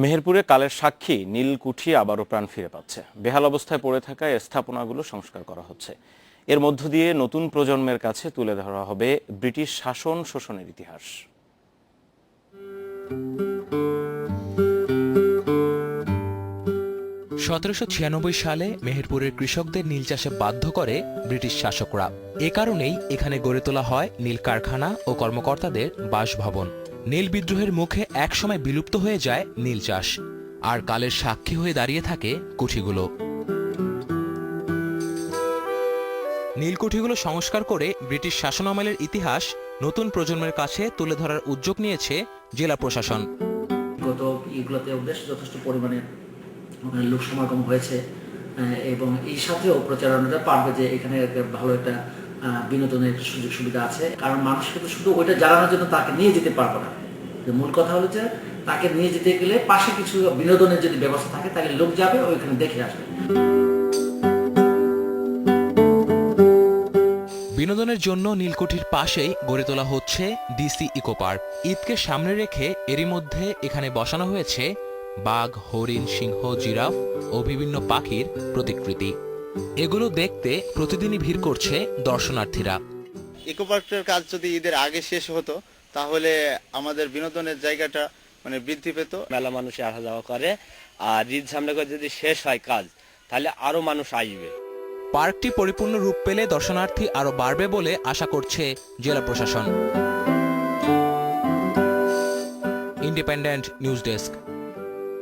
মেহেরপুরে কালের সাক্ষী নীলকুঠি আবারও প্রাণ ফিরে পাচ্ছে। বেহাল অবস্থায় পড়ে থাকা স্থাপনাগুলো সংস্কার করা হচ্ছে। এর মধ্য দিয়ে নতুন প্রজন্মের কাছে তুলে ধরা হবে ব্রিটিশ শাসন শোষণের ইতিহাস। সতেরোশো ছিয়ানব্বই সালে মেহেরপুরের কৃষকদের নীল চাষে বাধ্য করে ব্রিটিশ শাসকরা। এ কারণেই এখানে গড়ে তোলা হয় নীল কারখানা ও কর্মকর্তাদের বাসভবন। নীল বিদ্রোহের মুখে একসময় বিলুপ্ত হয়ে যায় নীল চাষ, আর কালের সাক্ষী হয়ে দাঁড়িয়ে থাকে কুঠিগুলো। নীলকুঠিগুলো সংস্কার করে ব্রিটিশ শাসনামলের ইতিহাস নতুন প্রজন্মের কাছে তুলে ধরার উদ্যোগ নিয়েছে জেলা প্রশাসন। গত ইগুলোতে বেশ যথেষ্ট পরিমাণে লোক সমাগম হয়েছে এবং এই সাথেও প্রচারণাটা পারবে যে এখানে ভালো একটা বিনোদনের সুযোগ সুবিধা আছে। কারণ মানুষ কিন্তু শুধু ওইটা জানানোর জন্য তাকে নিয়ে যেতে পারব না। মূল কথা হলো যে তাকে নিয়ে যেতে গেলে পাশে কিছু বিনোদনের যদি ব্যবস্থা থাকে, তাহলে লোক যাবে, ওইখানে দেখে আসবে। বিনোদনের জন্য নীলকুঠির পাশেই গড়ে তোলা হচ্ছে ডিসি ইকো পার্ক। ঈদকে সামনে রেখে এরই মধ্যে এখানে বসানো হয়েছে বাঘ হরিণ সিংহ জিরাফ ও বিভিন্ন পাখির প্রতিকৃতি। এগুলো দেখতে প্রতিদিনই ভিড় করছে দর্শনার্থীরা। ইকো পার্কের কাজ যদি ঈদের আগে শেষ হতো তাহলে আমাদের বিনোদনের জায়গাটা মানে বৃদ্ধি পেত। মেলা মানুষ আসা যাওয়া করে আর ঈদ সামনে করে যদি শেষ হয় কাজ তাহলে আরও মানুষ আসবে। পার্কটি পরিপূর্ণ রূপ পেলে দর্শনার্থী আরও বাড়বে বলে আশা করছে জেলা প্রশাসন। Independent news desk